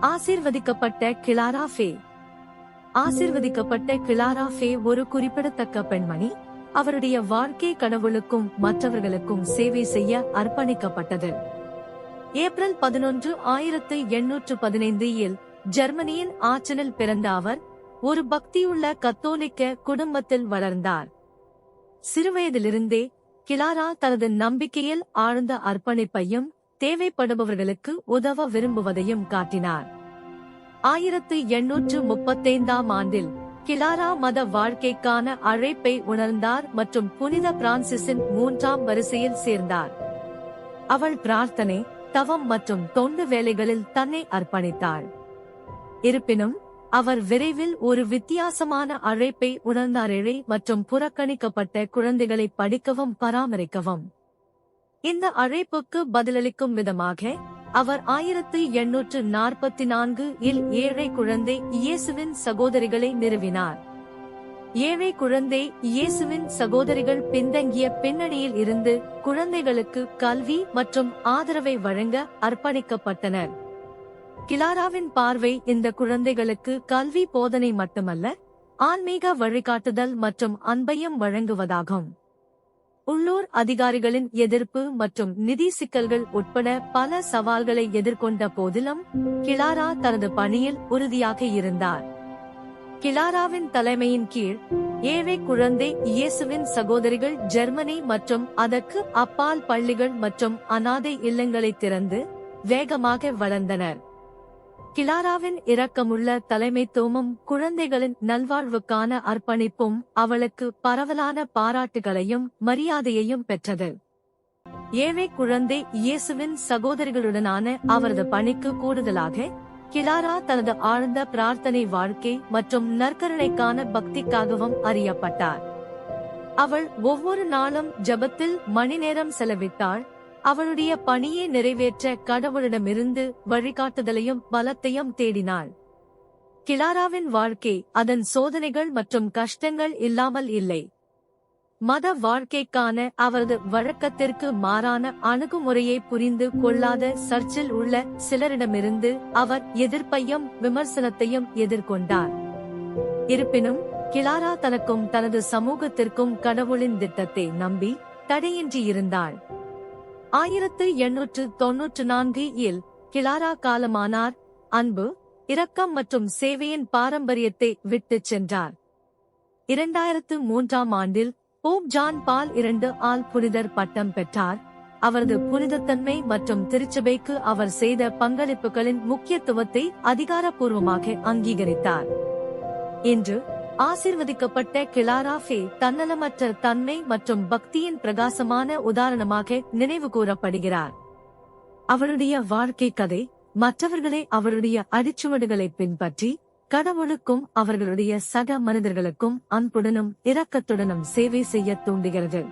ஆசீர்வதிக்கப்பட்ட கிளாரா ஃபே. ஆசிர்வதிக்கப்பட்ட கிளாரா ஃபே ஒரு குறிப்பிடத்தக்க பெண்மணி. அவருடைய வாழ்க்கை கடவுளுக்கும் மற்றவர்களுக்கும் சேவை செய்ய அர்ப்பணிக்கப்பட்டது. ஏப்ரல் பதினொன்று ஆயிரத்து எண்ணூற்று பதினைந்து இல் ஜெர்மனியின் ஆச்சனில் பிறந்த அவர் ஒரு பக்தியுள்ள கத்தோலிக்க குடும்பத்தில் வளர்ந்தார். சிறுவயதிலிருந்தே கிளாரா தனது நம்பிக்கையில் ஆழ்ந்த அர்ப்பணிப்பையும் தேவைப்படுபவர்களுக்கு உதவ விரும்புவதையும் காட்டினார். ஆயிரத்து எண்ணூற்று முப்பத்தைந்தாம் ஆண்டில் கிளாரா மத வாழ்க்கைக்கான அழைப்பை உணர்ந்தார் மற்றும் புனித பிரான்சிஸின் மூன்றாம் வரிசையில் சேர்ந்தார். அவள் பிரார்த்தனை தவம் மற்றும் தொண்டு வேலைகளில் தன்னை அர்ப்பணித்தாள். இருப்பினும் அவர் விரைவில் ஒரு வித்தியாசமான அழைப்பை உணர்ந்தார் மற்றும் புறக்கணிக்கப்பட்ட குழந்தைகளை படிக்கவும் பராமரிக்கவும். இந்த அழைப்புக்கு பதிலளிக்கும் விதமாக அவர் ஆயிரத்து எண்ணூற்று நாற்பத்தி நான்கு இல் ஏழை குழந்தை இயேசுவின் சகோதரிகளை நிறுவினார். ஏழை குழந்தை இயேசுவின் சகோதரிகள் பின்தங்கிய பின்னணியில் இருந்து குழந்தைகளுக்கு கல்வி மற்றும் ஆதரவை வழங்க அர்ப்பணிக்கப்பட்டனர். கிளாராவின் பார்வை இந்த குழந்தைகளுக்கு கல்வி போதனை மட்டுமல்ல ஆன்மீக வழிகாட்டுதல் மற்றும் அன்பையும் வழங்குவதாகும். உள்ளூர் அதிகாரிகளின் எதிர்ப்பு மற்றும் நிதி சிக்கல்கள் உட்பட பல சவால்களை எதிர்கொண்ட போதிலும் கிளாரா தனது பணியில் உறுதியாக இருந்தார். கிளாராவின் தலைமையின் கீழ் ஏழை குழந்தை இயேசுவின் சகோதரிகள் ஜெர்மனி மற்றும் அதற்கு அப்பால் பள்ளிகள் மற்றும் அனாதை இல்லங்களை திறந்து வேகமாக வளர்ந்தனர். கிளாராவின் இரக்கமுள்ள தலைமைத்துவமும் குழந்தைகளின் நல்வாழ்வுக்கான அர்ப்பணிப்பும் அவளுக்கு பரவலான பாராட்டுகளையும் மரியாதையையும் பெற்றது. ஏழை குழந்தை இயேசுவின் சகோதரிகளுடனான அவரது பணிக்கு கூடுதலாக கிளாரா தனது ஆழ்ந்த பிரார்த்தனை வாழ்க்கை மற்றும் நற்கருணைக்கான பக்திக்காகவும் அறியப்பட்டார். அவள் ஒவ்வொரு நாளும் ஜெபத்தில் மணி நேரம் செலவிட்டாள் அவளுடைய பணியை நிறைவேற்ற கடவுளிடமிருந்து வழிகாட்டுதலையும் பலத்தையும் தேடினாள். கிளாராவின் வாழ்க்கை அதன் சோதனைகள் மற்றும் கஷ்டங்கள் இல்லாமல் இல்லை. மத வாழ்க்கைக்கான அவரது வழக்கத்திற்கு மாறான அணுகுமுறையை புரிந்து கொள்ளாத சர்ச்சில் உள்ள சிலரிடமிருந்து அவர் எதிர்ப்பையும் விமர்சனத்தையும் எதிர்கொண்டார். இருப்பினும் கிளாரா தனக்கும் தனது சமூகத்திற்கும் கடவுளின் திட்டத்தை நம்பி தடையின்றி இருந்தாள். ஆயிரத்து எண்ணூற்று தொன்னூற்று நான்கு இல் கிளாரா காலமானார். அன்பு இரக்கம் மற்றும் சேவையின் பாரம்பரியத்தை விட்டுச் சென்றார். இரண்டாயிரத்து மூன்றாம் ஆண்டில் போப் ஜான் பால் இரண்டு ஆல் புனிதர் பட்டம் பெற்றார். அவரது புனிதத்தன்மை மற்றும் திருச்சபைக்கு அவர் செய்த பங்களிப்புகளின் முக்கியத்துவத்தை அதிகாரப்பூர்வமாக அங்கீகரித்தார். இன்று ஆசிர்வதிக்கப்பட்ட கிளாராஃபே தன்னலமற்ற தன்மை மற்றும் பக்தியின் பிரகாசமான உதாரணமாக நினைவு கூறப்படுகிறார். அவருடைய வாழ்க்கை கதை மற்றவர்களை அவருடைய அடிச்சுவடுகளை பின்பற்றி கடவுளுக்கும் அவர்களுடைய சக மனிதர்களுக்கும் அன்புடனும் இரக்கத்துடனும் சேவை செய்ய தூண்டுகிறது.